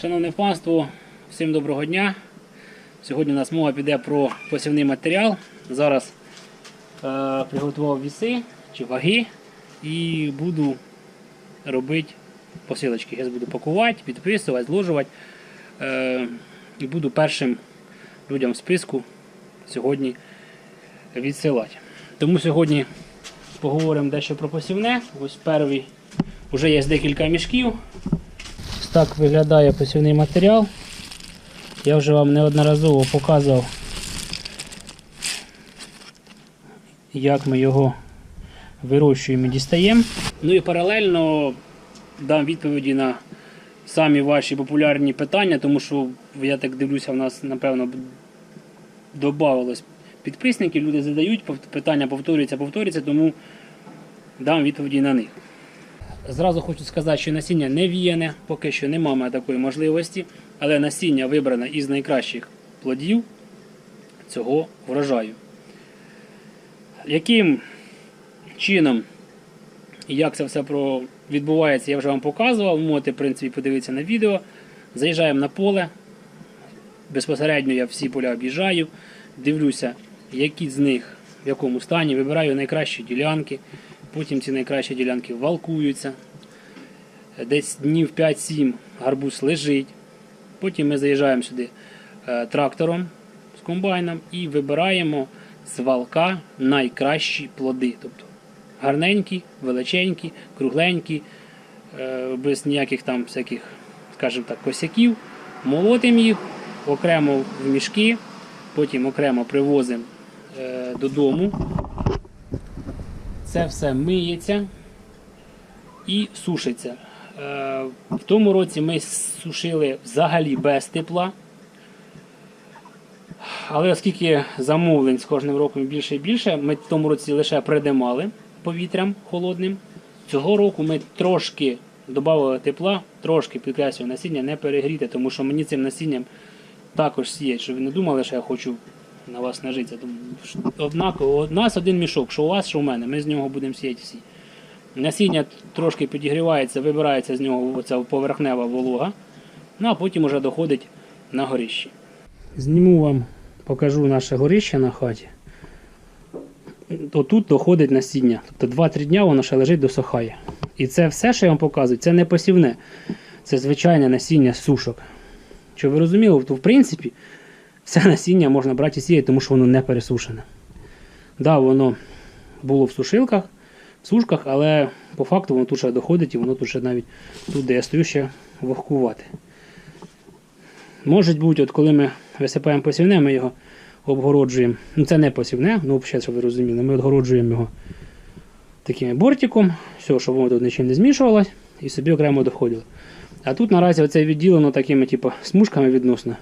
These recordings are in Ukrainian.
Шановне панство, всім доброго дня. Сьогодні у нас мова піде про посівний матеріал. Зараз е, приготував віси чи ваги і буду робити посилочки. Я буду пакувати, підписувати, зложувати. Е, і буду першим людям в списку сьогодні відсилати. Тому сьогодні поговоримо дещо про посівне. Ось перший вже є декілька мішків. Так виглядає посівний матеріал. Я вже вам неодноразово показував, як ми його вирощуємо і дістаємо. Ну і паралельно дам відповіді на самі ваші популярні питання, тому що я так дивлюся, в нас, напевно, додавалось підписників, люди задають, питання повторюються, повторюються, тому дам відповіді на них. Зразу хочу сказати, що насіння не віяне, поки що немає такої можливості, але насіння вибране із найкращих плодів цього врожаю. Яким чином і як це все відбувається, я вже вам показував. Можете, в принципі, подивитися на відео. Заїжджаємо на поле. Безпосередньо я всі поля об'їжджаю, дивлюся, які з них в якому стані, вибираю найкращі ділянки. Потім ці найкращі ділянки валкуються. Десь днів 5-7 гарбуз лежить. Потім ми заїжджаємо сюди е, трактором з комбайном і вибираємо з валка найкращі плоди. Тобто гарненькі, величенькі, кругленькі, е, без ніяких там всяких, скажімо так, косяків. Молотимо їх окремо в мішки, потім окремо привозимо е, додому. Це все миється і сушиться. Е, В тому році ми сушили взагалі без тепла. Але оскільки замовлень з кожним роком більше і більше, ми в тому році лише придимали повітрям холодним. Цього року ми трошки додали тепла, трошки підкреслюю, насіння не перегріти, тому що мені цим насінням також сіять, щоб ви не думали, що я хочу на вас нажитися. Тому Однаково, у нас один мішок, що у вас, що у мене, ми з нього будемо сіяти всі. Насіння трошки підігрівається, вибирається з нього оця поверхнева волога, ну а потім вже доходить на горище. Зніму вам, покажу наше горище на хаті. Отут доходить насіння. Тобто 2-3 дня воно ще лежить досохає. І це все, що я вам показую, це не посівне. Це звичайне насіння сушок. Щоб ви розуміли, то в принципі все насіння можна брати і сіяти, тому що воно не пересушене. Да, воно було в сушилках, в сушках, але по факту воно тут ще доходить і воно тут ще навіть тут, де я стою, ще вогкувати. Може бути, от коли ми висипаємо посівне, ми його обгороджуємо. Ну це не посівне, ну взагалі, щоб ви розуміли, ми обгороджуємо його таким бортиком, все, щоб воно тут нічим не змішувалось і собі окремо доходило. А тут наразі оце відділено такими типу, смужками відносно.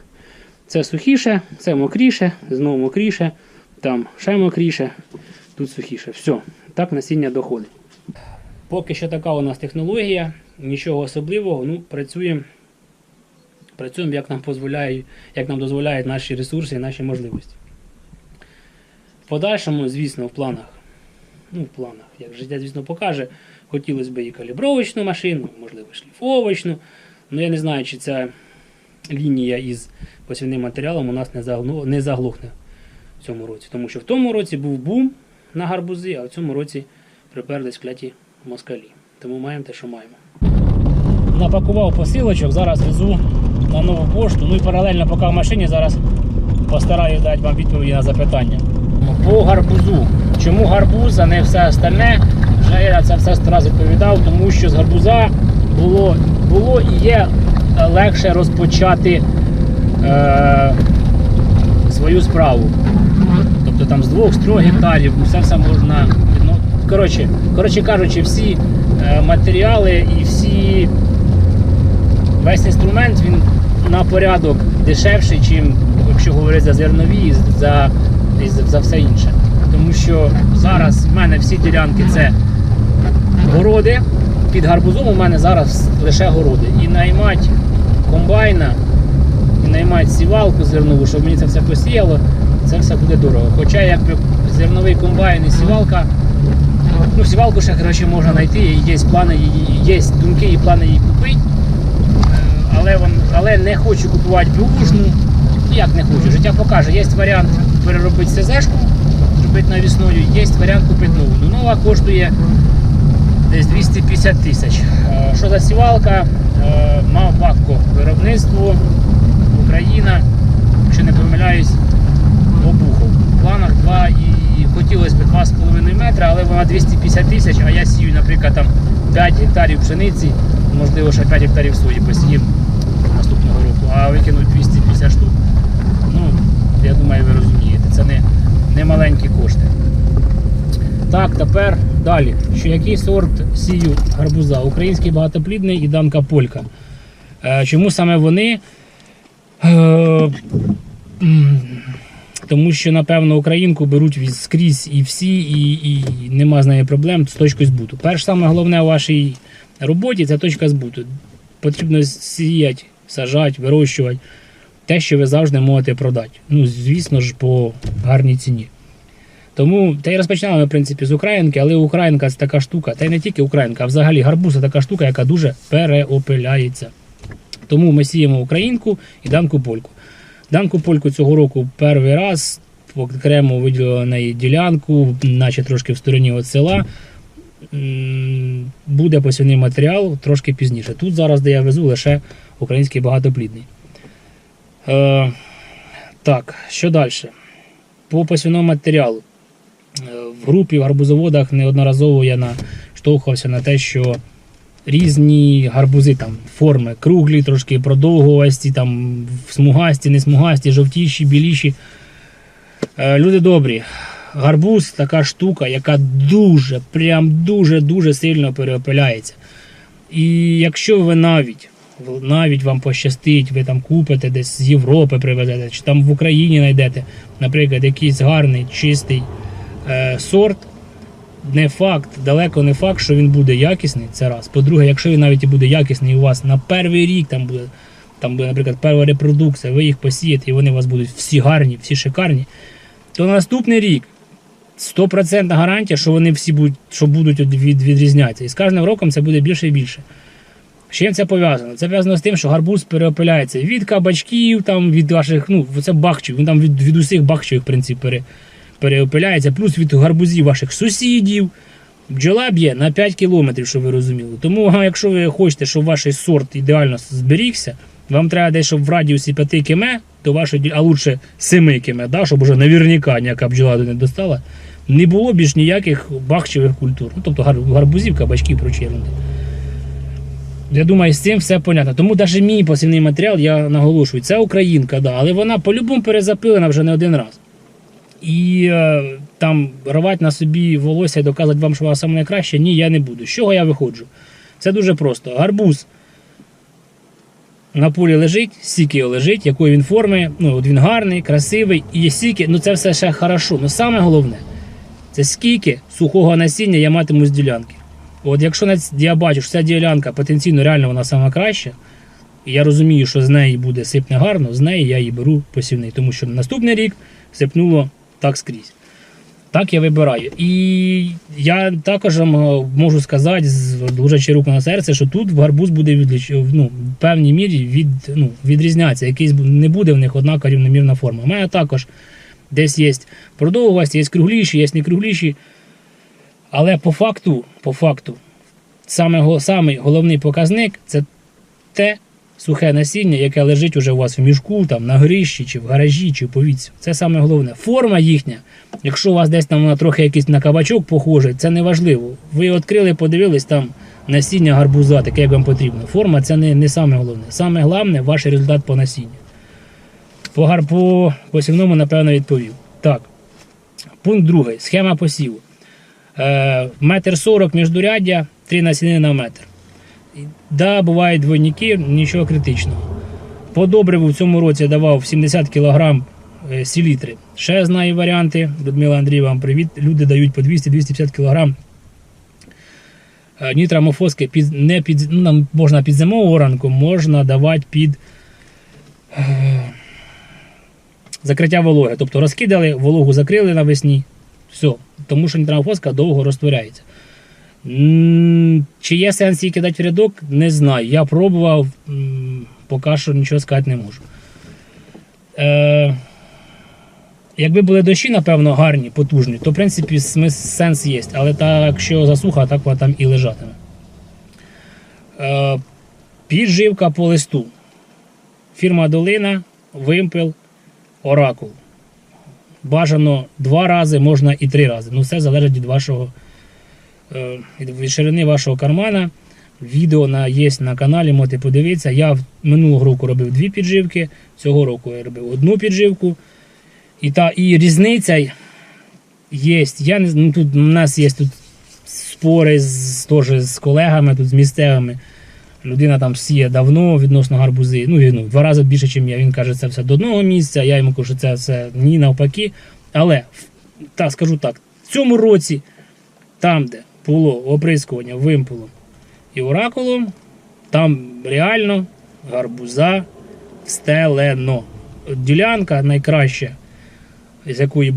Це сухіше, це мокріше, знову мокріше, там ще мокріше, тут сухіше. Все, так насіння доходить. Поки що така у нас технологія, нічого особливого, ну, працюємо, працюємо як нам як нам дозволяють наші ресурси і наші можливості. В подальшому, звісно, в планах, ну, в планах, як життя, звісно, покаже, хотілося б і калібровочну машину, можливо, шліфовочну. Ну, я не знаю, чи ця лінія із посівним матеріалом у нас не, заглу- не заглохне в цьому році. Тому що в тому році був бум на гарбузи, а в цьому році приперлись кляті москалі. Тому маємо те, що маємо. Напакував посилочок, зараз везу на нову пошту. Ну і паралельно, поки в машині, зараз постараюсь дати вам відповіді на запитання. По гарбузу. Чому гарбуз, а не все остальне? Вже я це все раз відповідав, тому що з гарбуза було, було і є легше розпочати е, свою справу. Тобто там з двох, з трьох гектарів, все все можна. Ну, коротше, коротше кажучи, всі е, матеріали і всі весь інструмент він на порядок дешевший, чим якщо говорити за зернові і за, і за все інше. Тому що зараз в мене всі ділянки це городи. Під гарбузом у мене зараз лише городи. І наймати комбайна, і наймати сівалку зернову, щоб мені це все посіяло, це все буде дорого. Хоча якби зерновий комбайн і сівалка, ну сівалку ще коротше, можна знайти, є плани, є думки і плани її купити. Е, але, вон, але не хочу купувати бушну. Ну як не хочу, життя покаже. Є варіант переробити СЗшку, зробити навісною, є варіант купити нову. Ну, нова коштує десь 250 тисяч. Е, Що за сівалка? Е, Мав вакко виробництво, Україна, якщо не помиляюсь, обухов. В планах 2 і хотілося б 2,5 метра, але вона 250 тисяч, а я сію, наприклад, там 5 гектарів пшениці, можливо, ще 5 гектарів сої посіїм наступного року, а викинуть 250 штук. Ну, я думаю, ви розумієте, це не, не маленькі кошти. Так, тепер далі. Що який сорт сію гарбуза? Український багатоплідний і данка полька. Е, чому саме вони? Е, тому що, напевно, українку беруть від- скрізь і всі, і, і нема з нею проблем з точкою збуту. Перше саме головне у вашій роботі це точка збуту. Потрібно сіяти, сажати, вирощувати те, що ви завжди можете продати. Ну, звісно ж, по гарній ціні. Тому та й розпочинали ми, в принципі, з українки, але українка це така штука, та й не тільки українка, а взагалі гарбуз це така штука, яка дуже переопиляється. Тому ми сіємо українку і данку польку. Данку польку цього року перший раз окремо виділили на неї ділянку, наче трошки в стороні від села. Буде посівний матеріал трошки пізніше. Тут зараз, де я везу, лише український багатоплідний. Е, так, що далі? По посівному матеріалу. В групі в гарбузоводах неодноразово я наштовхувався на те, що різні гарбузи там форми круглі, трошки продовгувасті, там смугасті, не смугасті, жовтіші, біліші. Е, Люди добрі. Гарбуз така штука, яка дуже, прям дуже-дуже сильно переопиляється. І якщо ви навіть, навіть вам пощастить, ви там купите десь з Європи привезете, чи там в Україні знайдете, наприклад, якийсь гарний, чистий сорт, не факт, далеко не факт, що він буде якісний. Це раз. По-друге, якщо він навіть і буде якісний, у вас на перший рік там буде, там буде, наприклад, перша репродукція, ви їх посієте, і вони у вас будуть всі гарні, всі шикарні, то на наступний рік 100% гарантія, що вони всі будуть, що будуть від, відрізнятися. І з кожним роком це буде більше і більше. З чим це пов'язано? Це пов'язано з тим, що гарбуз переопиляється від кабачків, там, від ваших, ну, це бахчів, він там від, від усіх бахчів, в принципі, пере, переопиляється, плюс від гарбузів ваших сусідів. Бджола б'є на 5 кілометрів, щоб ви розуміли. Тому, якщо ви хочете, щоб ваш сорт ідеально зберігся, вам треба десь, щоб в радіусі 5 км, то ді- а лучше 7 км, да, щоб уже наверняка ніяка бджола не достала, не було більш ніяких бахчевих культур. Ну, тобто гар- гарбузів, кабачків, прочі. Я думаю, з цим все понятно. Тому навіть мій посівний матеріал, я наголошую, це українка, да, але вона по-любому перезапилена вже не один раз. І е, там рвати на собі волосся і доказувати вам, що вона саме найкраще, ні, я не буду. З чого я виходжу? Це дуже просто. Гарбуз на полі лежить, сіки його лежить, якої він форми, ну от він гарний, красивий, і є сіки, ну це все ще хорошо. Ну саме головне, це скільки сухого насіння я матиму з ділянки. От якщо я бачу, що ця ділянка потенційно реально вона сама краща, і я розумію, що з неї буде сипне гарно, з неї я її беру посівний, тому що на наступний рік сипнуло так скрізь. Так я вибираю. І я також е, можу сказати, з- руку на серце, що тут гарбуз буде відліч... ну, в певній мірі від, ну, відрізнятися. Якийсь не буде в них однакова рівномірна форма. У мене також десь є продовгості, є кругліші, є не. Але по факту, по факту, саме, самий головний показник це те сухе насіння, яке лежить уже у вас в мішку, там, на горищі, чи в гаражі, чи в повіці. Це саме головне. Форма їхня, якщо у вас десь там вона трохи якийсь на кабачок похожий, це не важливо. Ви відкрили, подивились там насіння гарбуза, таке, як вам потрібно. Форма це не, не саме головне. Саме головне ваш результат по насінню. По, гар- по посівному, напевно, відповів. Так. Пункт другий. Схема посіву. Е, метр сорок міждуряддя, три насіни на метр. Да, бувають двойники, нічого критичного. По добриву в цьому році давав 70 кг е, селітри. Ще знаю варіанти. Людмила Андріївна, вам привіт. Люди дають по 200-250 кг. Нітрамофоски під, не під, ну, можна під зимову оранку, можна давати під е, закриття вологи. Тобто розкидали, вологу закрили навесні. Все. Тому що нітрамофоска довго розтворяється. Чи є сенс її кидати в рядок, не знаю. Я пробував, поки що нічого сказати не можу. Е, якби були дощі, напевно, гарні, потужні, то в принципі сенс є. Але так, якщо засуха, так вона там і лежатиме. Е, підживка по листу. Фірма Долина, Вимпел, Оракул. Бажано два рази, можна і три рази. Ну, все залежить від вашого від від ширини вашого кармана. Відео на, є на каналі, можете подивитися. Я минулого року робив дві підживки, цього року я робив одну підживку. І, та, і різниця є. Я ну, тут, у нас є тут спори з, теж з колегами, тут, з місцевими. Людина там сіє давно відносно гарбузи. Ну, ну, два рази більше, ніж я. Він каже, це все до одного місця. Я йому кажу, що це все ні навпаки. Але так, скажу так, в цьому році, там, де було оприскування вимпелом і оракулом, там реально гарбуза встелено. Ділянка найкраща, з якої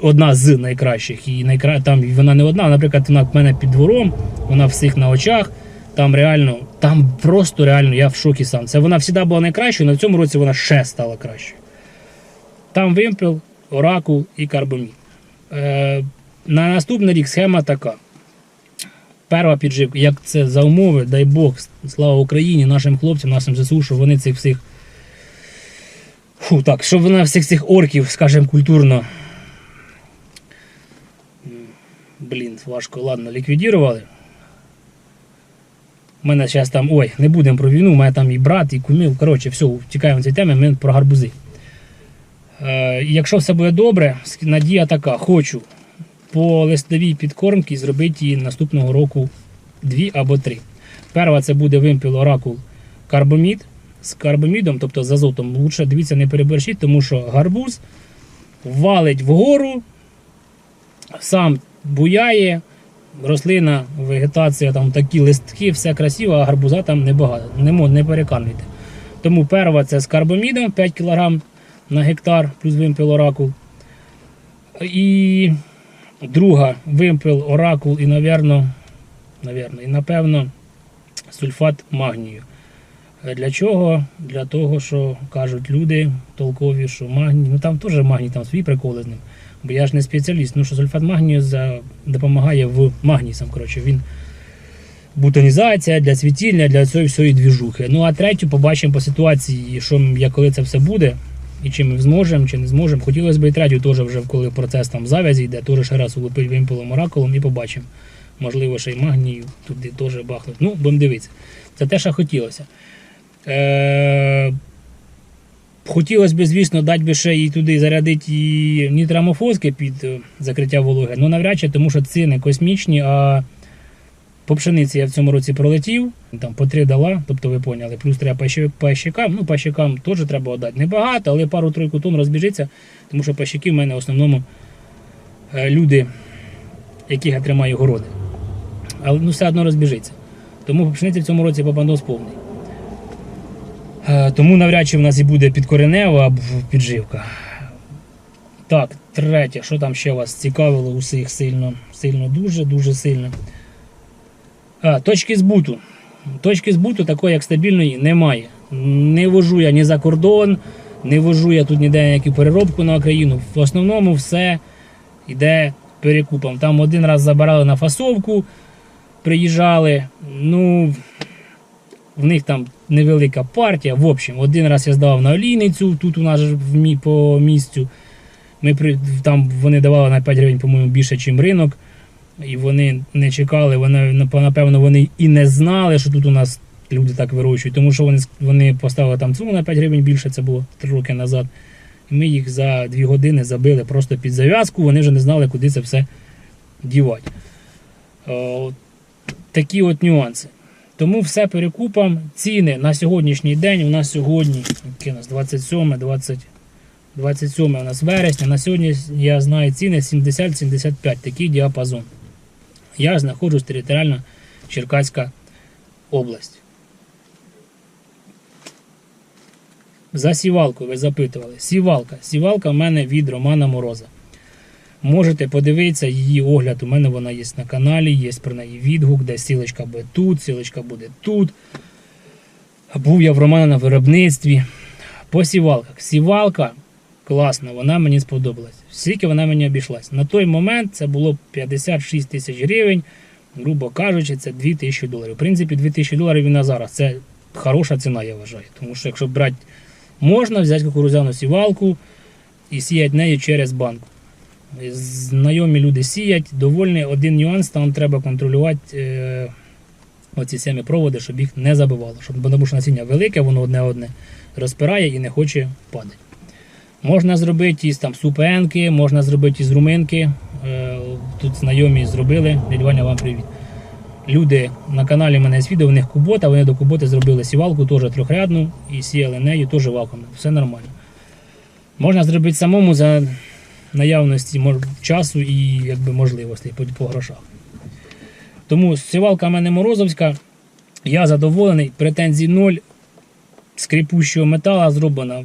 одна з найкращих, і найкра... там вона не одна, наприклад, вона в мене під двором, вона всіх на очах. Там реально, там просто реально я в шокі сам. Це вона завжди була найкращою, на цьому році вона ще стала кращою. Там вимпел, оракул і карбомід. Е, на наступний рік схема така. Перша підживка, як це за умови, дай Бог, слава Україні, нашим хлопцям, нашим ЗСУ, щоб вони цих всіх. Фу, так, щоб вони всіх цих орків, скажімо, культурно. Блін, важко, ладно, ліквідували. У мене зараз там, ой, не будемо про війну, у мене там і брат, і кумів. Коротше, все, втікаємо від цієї теми, ми про гарбузи. Е, якщо все буде добре, надія така, хочу по листовій підкормці зробити її наступного року дві або три. Перша це буде вимпіл оракул карбомід з карбомідом, тобто з азотом. Лучше дивіться, не переборщіть, тому що гарбуз валить вгору, сам буяє, рослина, вегетація, там такі листки, все красиво, а гарбуза там небагато. Не, не. Тому перша це з карбомідом 5 кг на гектар, плюс вимпел оракул. І друга вимпел оракул і, навірно, навірно, і напевно сульфат магнію. Е, Для чого? Для того, що кажуть люди толкові, що магній, ну там теж магній, там свої приколи з ним. Бо я ж не спеціаліст, ну що сульфат магнію за, допомагає в магнісам. Коротше, він бутонізація для цвітіння, для цієї всієї двіжухи. Ну а третю побачимо по ситуації, що як коли це все буде, і чи ми зможемо, чи не зможемо. Хотілося б і третю теж вже коли процес там завязі йде, теж ще раз улупить вимпелом оракулом і побачимо. Можливо, ще й магнію туди теж бахнуть. Ну, будемо дивитися. Це те, що хотілося. Е- Хотілося б, звісно, дати би ще і туди зарядити і нітрамофоски під е, закриття вологи. Ну навряд чи, тому що ціни космічні, а по пшениці я в цьому році пролетів, там по три дала, тобто ви поняли, плюс треба пащи- пащикам. Ну, пащикам теж треба дати. Небагато, але пару-тройку тонн розбіжиться, тому що пащики в мене в основному е, люди, яких я тримаю городи. Але ну, все одно розбіжиться. Тому по пшениці в цьому році попадос повний. Е, Тому навряд чи в нас і буде підкоренева або підживка. Так, третє, що там ще вас цікавило усіх сильно, сильно, дуже, дуже сильно. Точки збуту. Точки збуту такої, як стабільної, немає. Не вожу я ні за кордон, не вожу я тут ніде ніяку переробку на Україну. В основному все йде перекупом. Там один раз забирали на фасовку, приїжджали. Ну, в них там невелика партія. В общем, один раз я здавав на олійницю, тут у нас в мі, по місцю. Ми там вони давали на 5 гривень, по-моєму, більше, ніж ринок. І вони не чекали, вони, напевно, вони і не знали, що тут у нас люди так вирощують, тому що вони, вони поставили там ціну на 5 гривень більше, це було 3 роки назад. Ми їх за 2 години забили просто під зав'язку, вони вже не знали, куди це все дівати. О, такі от нюанси. Тому все перекупам. Ціни на сьогоднішній день. У нас сьогодні у нас 27, 20, 27 у нас вересня. На сьогодні я знаю ціни 70-75, такий діапазон. Я знаходжусь територіально Черкаська область. За сівалку ви запитували. Сівалка. Сівалка в мене від Романа Мороза. Можете подивитися її огляд. У мене вона є на каналі, є про неї відгук, де сілочка буде тут, сілочка буде тут. Був я в Романа на виробництві. По сівалках. Сівалка класна, вона мені сподобалась. Скільки вона мені обійшлась. На той момент це було 56 тисяч гривень, грубо кажучи, це 2 тисячі доларів. В принципі, 2 тисячі доларів і на зараз. Це хороша ціна, я вважаю. Тому що якщо брати, можна взяти кукурудзяну сівалку і сіяти нею через банк. Знайомі люди сіять, довольні. Один нюанс, там треба контролювати е, оці самі проводи, щоб їх не забивало. Щоб, тому що насіння велике, воно одне-одне розпирає і не хоче падати. Можна зробити із там супенки, можна зробити із руминки. Е, Тут знайомі зробили. Дядь вам привіт. Люди на каналі мене є відео, у них кубота, вони до куботи зробили сівалку, теж трьохрядну, і сіяли нею теж вакуумно. Все нормально. Можна зробити самому за наявності часу і якби, можливостей по, по грошах. Тому сівалка в мене морозовська. Я задоволений, претензій ноль. Скрипущого метала зроблена.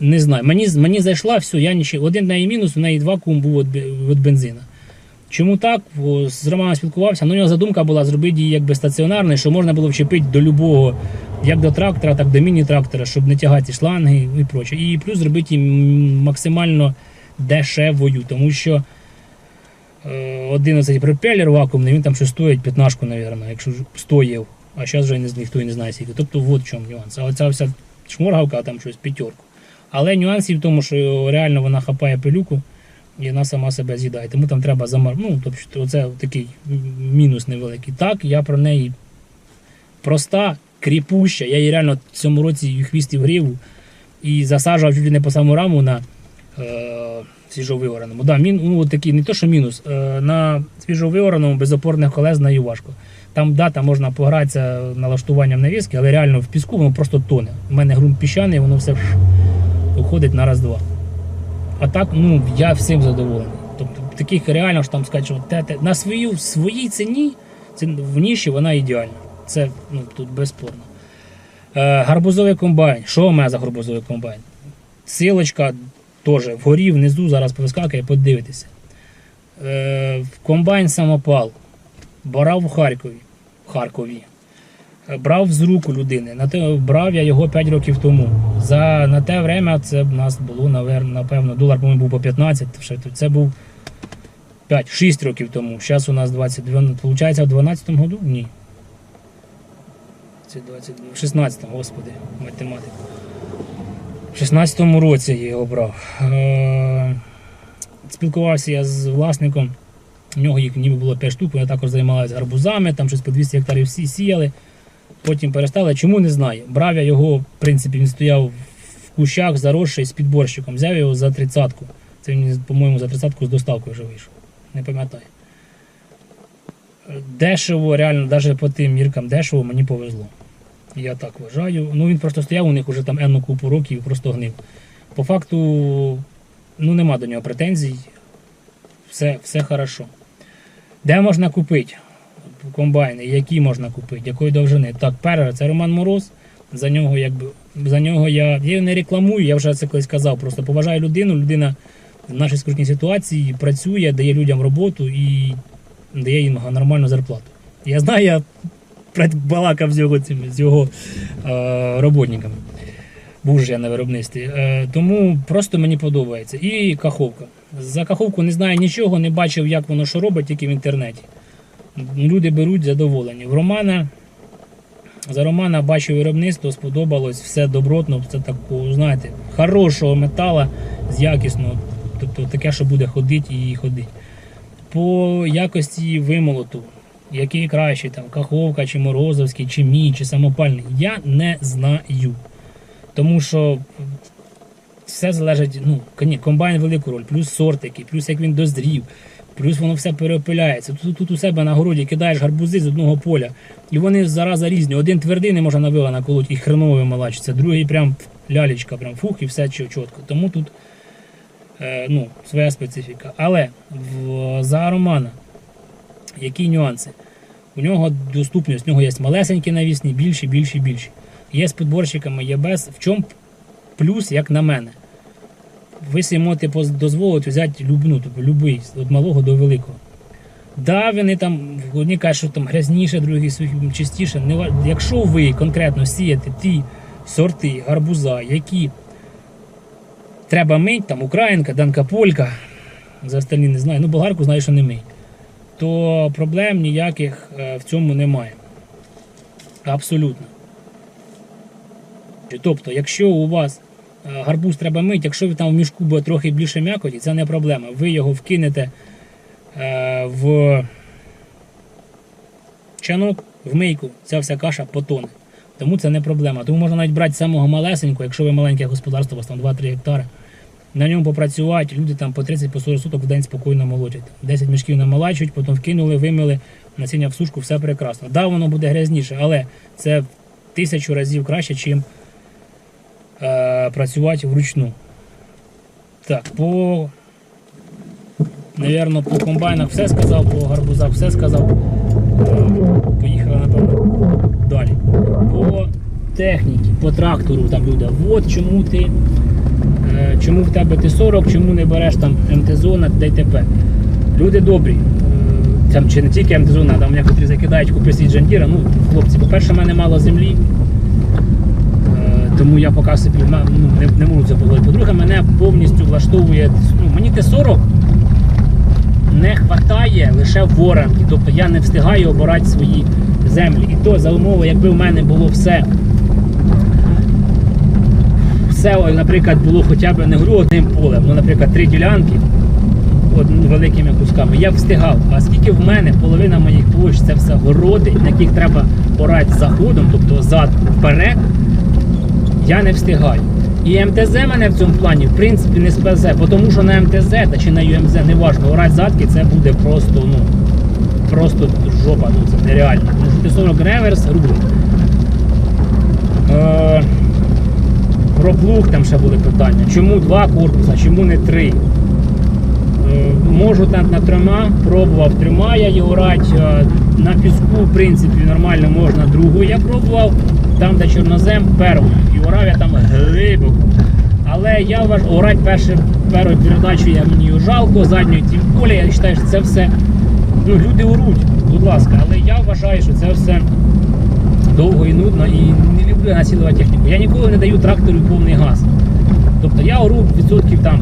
Не знаю. Мені, мені зайшла все, я нічого. Один неї мінус, у неї вакуум був від, бензина. Чому так? З Романом спілкувався, ну, у нього задумка була зробити її якби стаціонарною, що можна було вчепити до любого, як до трактора, так до міні-трактора, щоб не тягати шланги і проче. І плюс зробити її максимально дешевою, тому що е, один оцей пропелер вакуумний, він там щось стоїть 15, мабуть, якщо ж стоїв. А зараз вже ніхто і не знає скільки. Тобто, от в чому нюанс. А оця вся шморгавка там щось п'ятерку. Але нюанс і в тому, що реально вона хапає пилюку і вона сама себе з'їдає. Тому там треба замар... Ну, тобто, це такий мінус невеликий. Так, я про неї проста, кріпуща. Я її реально в цьому році її хвіст і в гриву і засаджував чуть не по саму раму на е, свіжовиораному. Да, мін, ну, такий, не то, що мінус. Е, на свіжовиораному без опорних колес нею важко. Там да, там можна погратися налаштуванням навіски, але реально в піску воно просто тоне. У мене ґрунт піщаний, воно все уходить на раз-два. А так, ну, я всім задоволений. Тобто таких реально ж там те, на свою, своїй ціні, ці- в ніші вона ідеальна. Це ну, тут безспорно. Е, гарбузовий комбайн. Що у мене за гарбузовий комбайн? Силочка теж вгорі, внизу, зараз повискакає, подивитися. Е, комбайн самопал. Брав у Харкові. В Харкові. Брав з руку людини. На те, брав я його 5 років тому. За, на те время це в нас було, напевно, долар, по-моєму, був по 15. Ще. Це був 5-6 років тому. Зараз у нас 22. Получається, в 12 году? Ні. Це 22. В 16 господи, математика. В 16-му році я його брав. Е, Спілкувався я з власником. У нього їх ніби було 5 штук, вони також займалися гарбузами, там щось по 200 гектарів всі сіяли. Потім перестали. Чому не знаю. Брав я його, в принципі, він стояв в кущах, заросший з підборщиком. Взяв його за тридцятку. Це він, по-моєму, за тридцятку з доставкою вже вийшов. Не пам'ятаю. Дешево, реально, навіть по тим міркам дешево мені повезло. Я так вважаю. Ну він просто стояв, у них уже там енну купу років і просто гнив. По факту, ну нема до нього претензій. Все, все хорошо. Де можна купити комбайни? Які можна купити? Якої довжини? Так, перше, це Роман Мороз. За нього, якби, за нього я, я не рекламую, я вже це колись казав. Просто поважаю людину. Людина в нашій скрутній ситуації працює, дає людям роботу і дає їм нормальну зарплату. Я знаю, я балакав з його цими, з його е, роботниками. Був же я на виробництві. Е, тому просто мені подобається. І каховка. За каховку не знаю нічого, не бачив, як воно що робить, тільки в інтернеті. Люди беруть задоволені. В Романа, за Романа бачив виробництво, сподобалось, все добротно, все такого, знаєте, хорошого метала з якісного. Тобто таке, що буде ходити і ходити. По якості вимолоту, який кращий, там, каховка, чи морозовський, чи мій, чи самопальний, я не знаю. Тому що все залежить, ну, комбайн велику роль, плюс сорт який, плюс як він дозрів, плюс воно все перепиляється. Тут, тут у себе на городі кидаєш гарбузи з одного поля, і вони зараза різні. Один твердий не може на вила наколоть і хреново вималачиться, другий прям лялечка, прям фух і все чітко. Тому тут е, ну, своя специфіка. Але в, за Романа, які нюанси? У нього доступність, у нього є малесенькі навісні, більші, більші, більші. Є з підборщиками, є без. В чому плюс, як на мене? Ви собі можете дозволити взяти люб, ну, тобто, любий, від малого до великого. Да, вони там одні кажуть, що там грязніше, другі чистіше. Не, якщо ви конкретно сієте ті сорти гарбуза, які треба мить, там Українка, Данка Полька, за остальні не знаю, ну болгарку знаю, що не мить, то проблем ніяких е, в цьому немає. Абсолютно. Тобто, якщо у вас гарбуз треба мити, якщо там в мішку буде трохи більше м'якоті, це не проблема. Ви його вкинете е, в чанок, в мийку, ця вся каша потоне. Тому це не проблема. Тому можна навіть брати самого малесенького, якщо ви маленьке господарство, у вас там 2-3 гектари. На ньому попрацювати, люди там по 30 по 40 суток в день спокійно молотять. 10 мішків намалачують, потім вкинули, вимили, насіння в сушку, все прекрасно. Да, воно буде грязніше, але це тисячу разів краще, чим е, працювати вручну. Так, по. Навірно, по комбайнах все сказав, по гарбузах все сказав. Е, Поїхали, напевно, далі. По техніці, по трактору там люди. От чому ти. е, Чому в тебе ти 40, чому не береш там МТ-зона, ДТП. Люди добрі. Там чи не тільки МТ-зона, там некоторі закидають купи свій джандіра. Ну, хлопці, по-перше, в мене мало землі. Тому я поки собі ну, не, не можу це поговорити. По-друге, мене повністю влаштовує. Ну, мені Т-40 не вистачає лише в. Тобто я не встигаю обирати свої землі. І то за умови, якби в мене було все. Все, наприклад, було хоча б не гру одним полем, ну, наприклад, три ділянки великими кусками, я встигав. А оскільки в мене половина моїх площ це все городи, на яких треба орати заходом, тобто зад вперед, я не встигаю. І МТЗ мене в цьому плані в принципі не спасе, тому що на МТЗ та чи на ЮМЗ, неважно, орати задки це буде просто, ну, просто жопа, ну це нереально. Тому що ти 40 реверс рубль. Е, про плуг там ще були питання. Чому два корпуса, чому не три? Е, Можу там на трьома, пробував трьома я його орати. е, На піску, в принципі, нормально можна другу. Я пробував, там, де чорнозем, перву. І орав я там глибоко. Але я вважаю, перше, першу передачу я мені жалко, задньої тим полі, я вважаю, що це все. Ну, люди оруть, будь ласка, але я вважаю, що це все довго і нудно і не люблю насилувати техніку. Я ніколи не даю трактору повний газ. Тобто я ору відсотків там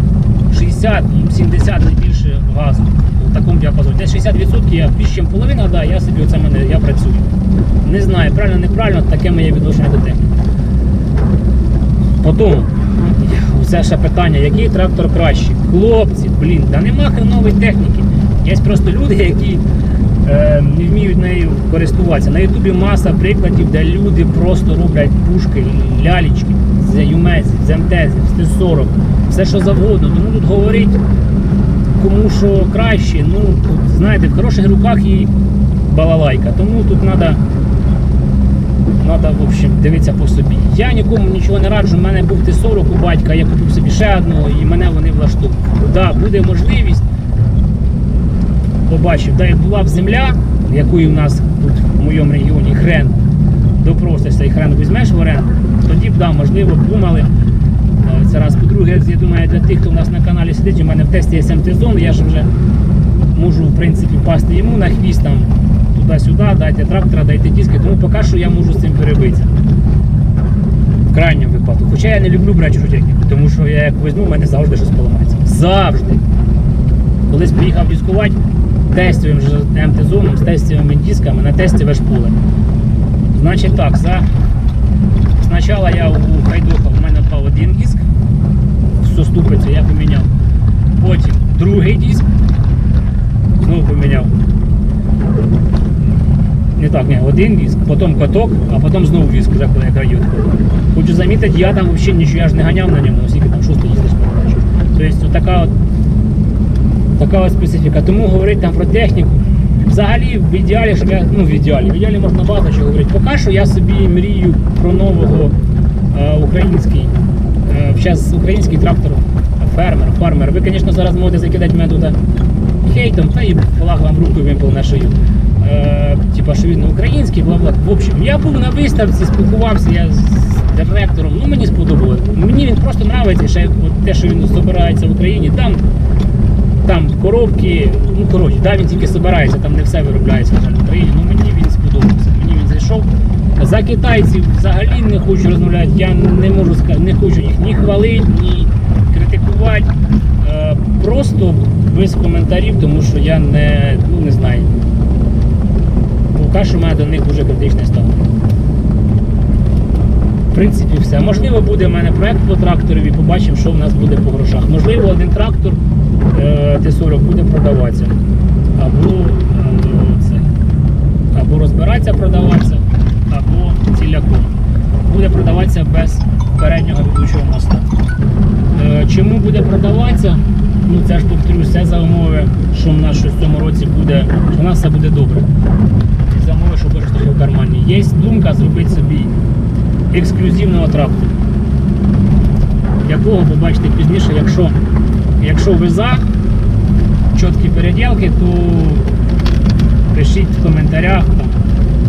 60, ну, 70 не більше газу. В такому діапазоні. Десь 60% я більше, ніж половина, да, я собі оце мене, я працюю. Не знаю, правильно, неправильно, таке моє відношення до техніки. Потім, це ще питання, який трактор кращий? Хлопці, блін, та нема хренової техніки. Є просто люди, які е, не вміють нею користуватися. На Ютубі маса прикладів, де люди просто роблять пушки, лялічки з юмезів, з МТЗів, з Т-40, все що завгодно. Тому тут говорить кому що краще. Ну, тут, знаєте, в хороших руках і балалайка. Тому тут треба Надо, в общем, дивитися по собі. Я нікому нічого не раджу. У мене був Т-40 у батька, я купив собі ще одного і мене вони влаштовують. Да, буде можливість. Побачив, да, як була б земля, якої в нас тут в моєму регіоні хрен допросишся і хрен візьмеш в оренду, тоді б да, можливо думали. Це раз. По-друге, я думаю, для тих, хто у нас на каналі сидить, у мене в тесті є СМТ-зон, я ж вже можу в принципі пасти йому на хвіст там туди-сюди, дайте трактора, дайте диски, тому поки що я можу з цим перебитися. В крайньому випадку. Хоча я не люблю брати техніку, тому що я як візьму, в мене завжди щось поламається. Завжди. Колись приїхав дискувати тестовим МТ-зоном з тестовими дисками на тестове ж поле. Значить так, за... спочатку я у Хайдоха, в мене впав один диск, все я поміняв. Потім другий диск, знову поміняв. Не так, ні, один диск, потім каток, а потім знову диск, вже коли я краю. Хочу замітити, я там взагалі нічого, я ж не ганяв на ньому, оскільки там шосто їздиш передачу. Тобто така от, така от специфіка. Тому говорити там про техніку. Взагалі, в ідеалі, щоб я, ну в ідеалі, в ідеалі можна багато чого говорити. Поки що я собі мрію про нового е, український, зараз український трактор, фермер, фармер. Ви, звісно, зараз можете закидати мене туди хейтом, та і флаг вам руку вимпел на шию. Е, типа, що він український, бла бла. В общем, я був на виставці, спілкувався я з директором. Ну мені сподобалось. Мені він просто подобається, ще от те, що він збирається в Україні. Там там коробки, ну коротше, да, він тільки збирається, там не все виробляється в Україні. Ну мені він сподобався. Мені він зайшов. За китайців взагалі не хочу розмовляти. Я не можу сказати, не хочу їх ні хвалити, ні критикувати. Е, просто без коментарів, тому що я не, ну, не знаю. Поки що мене до них дуже критичне ставлення. В принципі, все. Можливо, буде в мене проект по тракторові, побачимо, що в нас буде по грошах. Можливо, один трактор е, Т-40 буде продаватися. Або, е, це, або розбиратися, продаватися, або. Буде продаватися без переднього ведучого моста. Е, Чому буде продаватися? Ну це ж повторюсь, це за умови, що в нас щось в цьому році буде, в нас все буде добре. І за умови, що кошти в кармані. Є думка зробити собі ексклюзивного трактору, якого побачите пізніше, якщо, якщо ви за чіткі переділки, то пишіть в коментарях,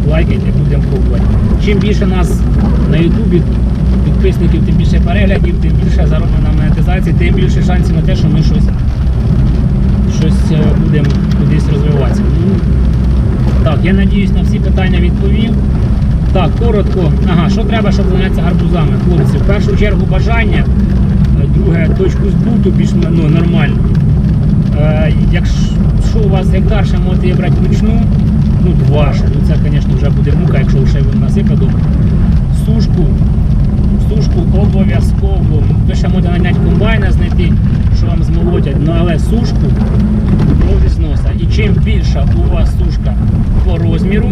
лайкайте, будемо пробувати. Чим більше нас на Ютубі підписників, тим більше переглядів, тим більше зароблена монетизація, тим більше шансів на те, що ми щось, щось е, будемо кудись розвиватися. Ну, так, я надіюсь на всі питання відповів. Так, коротко. Ага, що треба, щоб зайнятися гарбузами? Хлопці, в першу чергу бажання, е, друге точку збуту більш ну, нормально. Е, якщо у вас гектар ще можете брати вручну, ну ваше, ну це, звісно, вже буде мука, якщо ще ви насипе добре. Сушку, сушку обов'язково. Ви ще можете наняти комбайна, знайти, що вам змолотять, ну але сушку до зноса. І чим більша у вас сушка по розміру,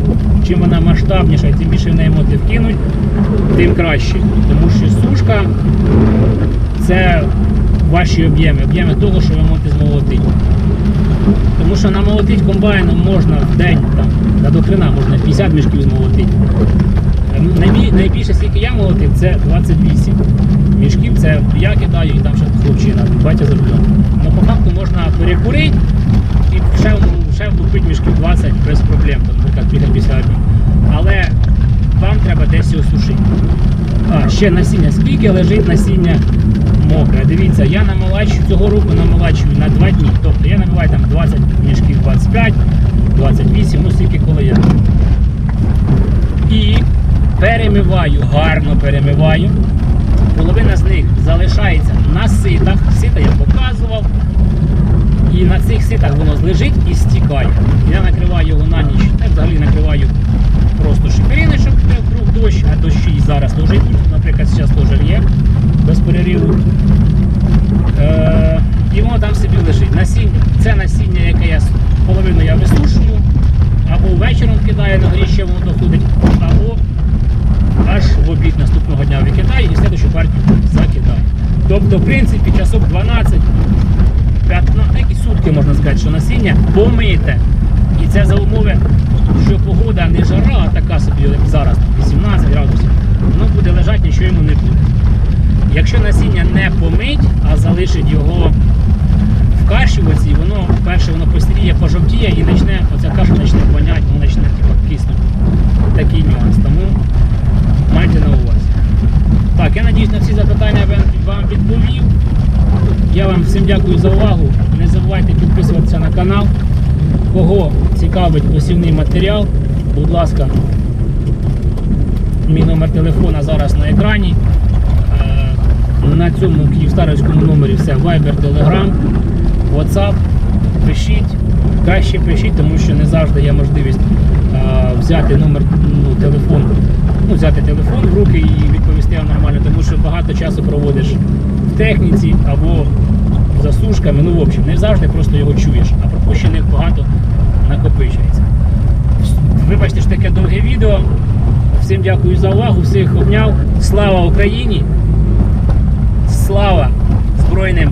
чим вона масштабніша, і тим більше в неї можете вкинути, тим краще. Тому що сушка це ваші об'єми, об'єми того, що ви можете змолотити. Тому що намолотити комбайном можна в день, там, на до хрена можна 50 мішків змолотити. Ем, Найбільше, скільки я молотив, це 28 мішків. Це я кидаю і там ще хлопчина, батя за рулем. Ну, по факту можна перекурити і ще, ще влупити мішків 20 без проблем, там, наприклад, після після обід. Але вам треба десь його сушити. А, ще насіння. Скільки лежить насіння мокре? Дивіться, я намолачую цього року намолачую на 2 дні. Тобто я набиваю там 20 мішків 25, 28, ну скільки коли я. І перемиваю, гарно перемиваю. Половина з них залишається на ситах. Сита я показував. І на цих ситах воно лежить і стікає. Я накриваю його на ніч. Я взагалі накриваю просто шиферини, щоб вкруг дощ, а дощі і зараз теж йдуть. Наприклад, зараз теж є без перериву. Е, і воно там собі лежить. Насіння, це насіння, яке я с- половину я висушую, або вечором кидаю на горіще, воно доходить, або аж в обід наступного дня викидаю і слідчу партію закидаю. Тобто, в принципі, часок 12, 15, які сутки можна сказати, що насіння помите. І це за умови, що погода не жара, а така собі, як зараз, 18 градусів, воно буде лежати, нічого йому не буде. Якщо насіння не помить, а залишить його в каші оцій, воно перше воно постріє, пожовтіє і почне, оця каша почне воняти, воно почне типу, киснути. Такий нюанс. Тому майте на увазі. Так, я надіюсь на всі запитання вам відповів. Я вам всім дякую за увагу. Не забувайте підписуватися на канал. Кого цікавить посівний матеріал, будь ласка, мій номер телефона зараз на екрані. На цьому київстарському номері все. Viber, Telegram, WhatsApp. Пишіть. Краще пишіть, тому що не завжди є можливість е, взяти номер, ну, телефон, ну, взяти телефон в руки і відповісти нормально, тому що багато часу проводиш в техніці або за сушками. Ну, в общем, не завжди просто його чуєш, а пропущених багато накопичується. Вибачте ж таке довге відео. Всім дякую за увагу, всіх обняв. Слава Україні! Слава Збройним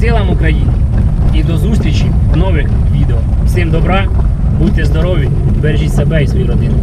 силам України! І до зустрічі в нових відео. Всім добра, будьте здорові, бережіть себе і свою родини.